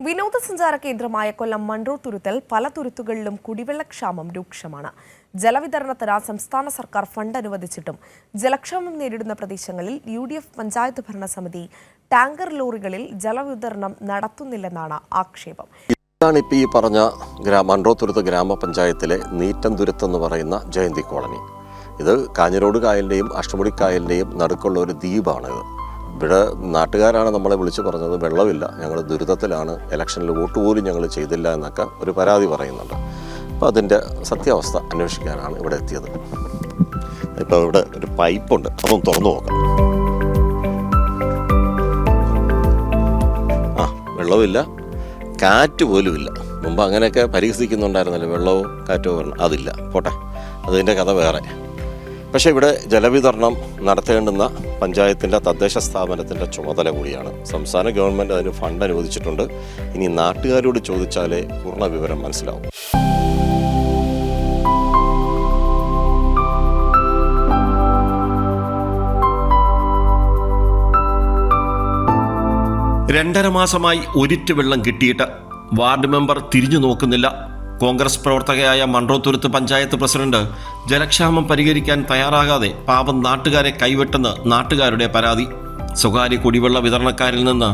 വിനോദസഞ്ചാര കേന്ദ്രമായ കൊല്ലം മൺറൂർ തുരുത്തൽ പല തുരുത്തുകളിലും കുടിവെള്ളക്ഷാമം രൂക്ഷമാണ്. ജലവിതരണത്തിന് സംസ്ഥാന സർക്കാർ ഫണ്ട് അനുവദിച്ചിട്ടും ജലക്ഷാമം നേരിടുന്ന പ്രദേശങ്ങളിൽ യു ഡി എഫ് പഞ്ചായത്ത് ഭരണസമിതി ടാങ്കർ ലോറികളിൽ ജലവിതരണം നടത്തുന്നില്ലെന്നാണ് ആക്ഷേപം. ഇതാണ് ഇപ്പോൾ ഈ പറഞ്ഞ ഗ്രാ മൺറോത്തുരുത്ത് ഗ്രാമപഞ്ചായത്തിലെ നീറ്റം എന്ന് പറയുന്ന ജയന്തി കോളനി. ഇത് കാഞ്ഞിരോട് കായലിന്റെയും അഷ്ടമുടി കായലിന്റെയും നടുക്കുള്ള ഒരു ദ്വീപാണ് ഇത് ഇവിടെ നാട്ടുകാരാണ് നമ്മളെ വിളിച്ച് പറഞ്ഞത് വെള്ളമില്ല ഞങ്ങൾ ദുരിതത്തിലാണ് ഇലക്ഷനിൽ വോട്ട് പോലും ഞങ്ങൾ ചെയ്തില്ല എന്നൊക്കെ ഒരു പരാതി പറയുന്നുണ്ട്. അപ്പോൾ അതിന്റെ സത്യാവസ്ഥ അന്വേഷിക്കാനാണ് ഇവിടെ എത്തിയത്. ഇപ്പോൾ ഇവിടെ ഒരു പൈപ്പുണ്ട് അതൊന്ന് തുറന്നു നോക്കാം. ആ വെള്ളമില്ല കാറ്റ് പോലും ഇല്ല മുമ്പ് അങ്ങനെയൊക്കെ പരിഹസിക്കുന്നുണ്ടായിരുന്നല്ലോ വെള്ളവും കാറ്റോ വെള്ളം അതില്ല. പോട്ടെ അതിന്റെ കഥ വേറെ. പക്ഷേ ഇവിടെ ജലവിതരണം നടത്തേണ്ടുന്ന പഞ്ചായത്തിന്റെ തദ്ദേശ സ്ഥാപനത്തിന്റെ ചുമതല കൂടിയാണ്. സംസ്ഥാന ഗവൺമെന്റ് അതിന് ഫണ്ട് അനുവദിച്ചിട്ടുണ്ട്. ഇനി നാട്ടുകാരോട് ചോദിച്ചാലേ പൂർണ വിവരം മനസ്സിലാവും. രണ്ടര മാസമായി ഒരിറ്റ് വെള്ളം കിട്ടിയിട്ട് വാർഡ് മെമ്പർ തിരിഞ്ഞു നോക്കുന്നില്ല. കോൺഗ്രസ് പ്രവർത്തകയായ മൺട്രോത്തുരുത്ത് പഞ്ചായത്ത് പ്രസിഡന്റ് ജലക്ഷാമം പരിഹരിക്കാൻ തയ്യാറാകാതെ പാപം നാട്ടുകാരെ കൈവിട്ടെന്ന് നാട്ടുകാരുടെ പരാതി. സ്വകാര്യ കുടിവെള്ള വിതരണക്കാരിൽ നിന്ന്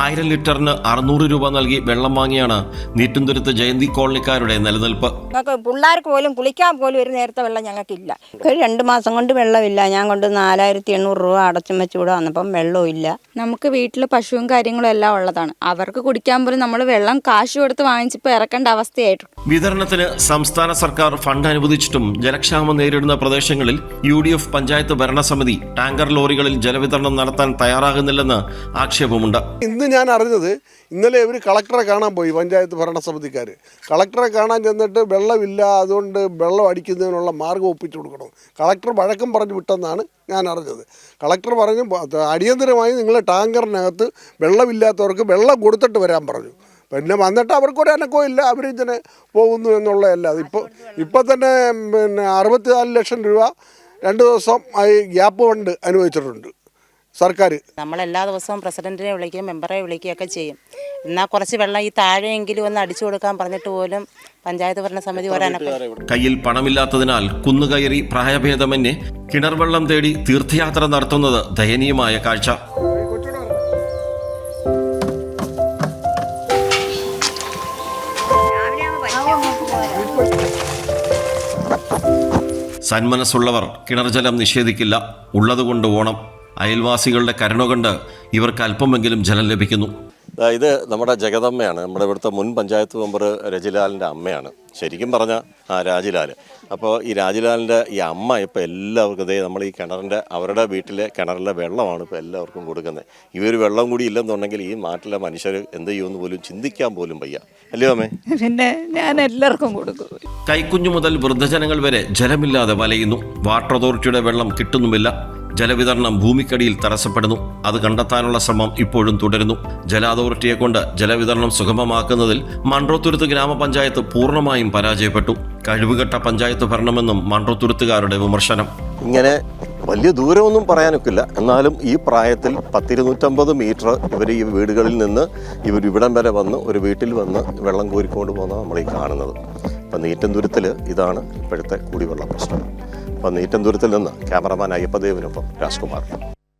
ആയിരം ലിറ്ററിന് അറുന്നൂറ് രൂപ നൽകി വെള്ളം വാങ്ങിയാണ് നീറ്റുംതുരുത്ത് ജയന്തി കോളനിക്കാരുടെ നിലനിൽപ്പ്. ഞങ്ങൾക്ക് പിള്ളേർക്ക് പോലും കുളിക്കാൻ പോലും ഒരു നേരത്തെ വെള്ളം ഞങ്ങൾക്കില്ല. ഒരു രണ്ട് മാസം കൊണ്ട് വെള്ളമില്ല. ഞാൻ കൊണ്ട് നാലായിരത്തി എണ്ണൂറ് രൂപ അടച്ചും വെച്ച് ഇവിടെ വന്നപ്പം വെള്ളവും ഇല്ല. നമുക്ക് വീട്ടിൽ പശുവും കാര്യങ്ങളും എല്ലാം ഉള്ളതാണ്. അവർക്ക് കുടിക്കാൻ പോലും നമ്മൾ വെള്ളം കാശ് കൊടുത്ത് വാങ്ങിച്ചപ്പോൾ ഇറക്കേണ്ട അവസ്ഥയായിട്ടു വിതരണത്തിന് സംസ്ഥാന സർക്കാർ ഫണ്ട് അനുവദിച്ചിട്ടും ജലക്ഷാമം നേരിടുന്ന പ്രദേശങ്ങളിൽ യു ഡി എഫ് പഞ്ചായത്ത് ഭരണസമിതി ടാങ്കർ ലോറികളിൽ ജലവിതരണം നടത്താൻ തയ്യാറാകുന്നില്ലെന്ന് ആക്ഷേപമുണ്ട്. ഇന്ന് ഞാൻ അറിഞ്ഞത് ഇന്നലെ ഇവർ കളക്ടറെ കാണാൻ പോയി പഞ്ചായത്ത് ഭരണസമിതിക്കാർ കളക്ടറെ കാണാൻ ചെന്നിട്ട് വെള്ളമില്ല അതുകൊണ്ട് വെള്ളം അടിക്കുന്നതിനുള്ള മാർഗം ഒപ്പിച്ചു കൊടുക്കണം. കളക്ടർ വഴക്കം പറഞ്ഞു വിട്ടെന്നാണ് ഞാൻ അറിഞ്ഞത്. കളക്ടർ പറഞ്ഞു അടിയന്തരമായി നിങ്ങൾ ടാങ്കറിനകത്ത് വെള്ളമില്ലാത്തവർക്ക് വെള്ളം കൊടുത്തിട്ട് വരാൻ പറഞ്ഞു. പിന്നെ വന്നിട്ട് അവർക്കൊരു അനക്കവും ഇല്ല അവരിങ്ങനെ പോകുന്നു എന്നുള്ളതല്ല. ഇപ്പോൾ ഇപ്പം തന്നെ പിന്നെ അറുപത്തിനാല് ലക്ഷം രൂപ രണ്ട് ദിവസം ഈ ഗ്യാപ്പ് ഫണ്ട് അനുവദിച്ചിട്ടുണ്ട്. സർക്കാർ. നമ്മളെല്ലാ ദിവസവും പ്രസിഡന്റിനെ വിളിക്കുകയും മെമ്പറെ വിളിക്കുകയൊക്കെ ചെയ്യും. എന്നാൽ കുറച്ച് വെള്ളം ഈ താഴെയെങ്കിലും ഒന്ന് അടിച്ചു കൊടുക്കാൻ പറഞ്ഞിട്ട് പോലും പഞ്ചായത്ത് ഭരണസമിതി ഒരനക്കം കയ്യിൽ പണമില്ലാത്തതിനാൽ കുന്നുകയറി പ്രായഭേദമന്യേ കിണർ വെള്ളം തേടി തീർത്ഥയാത്ര നടത്തുന്നത് ദയനീയമായ കാഴ്ച. സന്മനസ്സുള്ളവർ കിണർജലം നിഷേധിക്കില്ല. ഉള്ളതുകൊണ്ട് ഓണം. അയൽവാസികളുടെ കരുണ കൊണ്ട് ഇവർക്ക് അല്പമെങ്കിലും ജലം ലഭിക്കുന്നു. ഇത് നമ്മുടെ ജഗതമ്മയാണ് നമ്മുടെ ഇവിടുത്തെ മുൻ പഞ്ചായത്ത് മെമ്പർ രജിലാലിന്റെ അമ്മയാണ്. ശരിക്കും പറഞ്ഞ ആ രാജിലാൽ അപ്പോൾ ഈ രാജിലാലിന്റെ ഈ അമ്മ ഇപ്പോൾ എല്ലാവർക്കും ഇതേ നമ്മൾ ഈ കിണറിന്റെ അവരുടെ വീട്ടിലെ കിണറിലെ വെള്ളമാണ് ഇപ്പോൾ എല്ലാവർക്കും കൊടുക്കുന്നത്. ഈ ഒരു വെള്ളം കൂടി ഇല്ലെന്നുണ്ടെങ്കിൽ ഈ നാട്ടിലെ മനുഷ്യർ എന്ത് ചെയ്യുമെന്ന് പോലും ചിന്തിക്കാൻ പോലും വയ്യ. അല്ലയോ അമ്മേ? പിന്നെ ഞാൻ എല്ലാവർക്കും കൊടുക്കും. കൈക്കുഞ്ഞു മുതൽ വൃദ്ധജനങ്ങൾ വരെ ജലമില്ലാതെ വലയുന്നു. വാട്ടർ അതോറിറ്റിയുടെ വെള്ളം കിട്ടുന്നുമില്ല. ജലവിതരണം ഭൂമിക്കടിയിൽ തടസ്സപ്പെടുന്നു. അത് കണ്ടെത്താനുള്ള ശ്രമം ഇപ്പോഴും തുടരുന്നു. ജല അതോറിറ്റിയെ കൊണ്ട് ജലവിതരണം സുഗമമാക്കുന്നതിൽ മൺട്രോത്തുരുത്ത് ഗ്രാമപഞ്ചായത്ത് പൂർണമായും പരാജയപ്പെട്ടു. കഴിവുകെട്ട പഞ്ചായത്ത് ഭരണമെന്നും മൺട്രോത്തുരുത്തുകാരുടെ വിമർശനം. ഇങ്ങനെ വലിയ ദൂരമൊന്നും പറയാനൊക്കില്ല. എന്നാലും ഈ പ്രായത്തിൽ പത്തിരുന്നൂറ്റമ്പത് മീറ്റർ ഇവർ ഈ വീടുകളിൽ നിന്ന് ഇവർ ഇവിടം വരെ വന്ന് ഒരു വീട്ടിൽ വന്ന് വെള്ളം കോരിക്കൊണ്ട് പോകുന്നത് നമ്മൾ ഈ കാണുന്നത്. അപ്പം നീറ്റം ദുരത്തിൽ ഇതാണ് ഇപ്പോഴത്തെ കുടിവെള്ള പ്രശ്നം. അപ്പം ദൂരത്തിൽ നിന്ന് ക്യാമറമാൻ അയ്യപ്പദേവിനൊപ്പം രാജ്കുമാർ.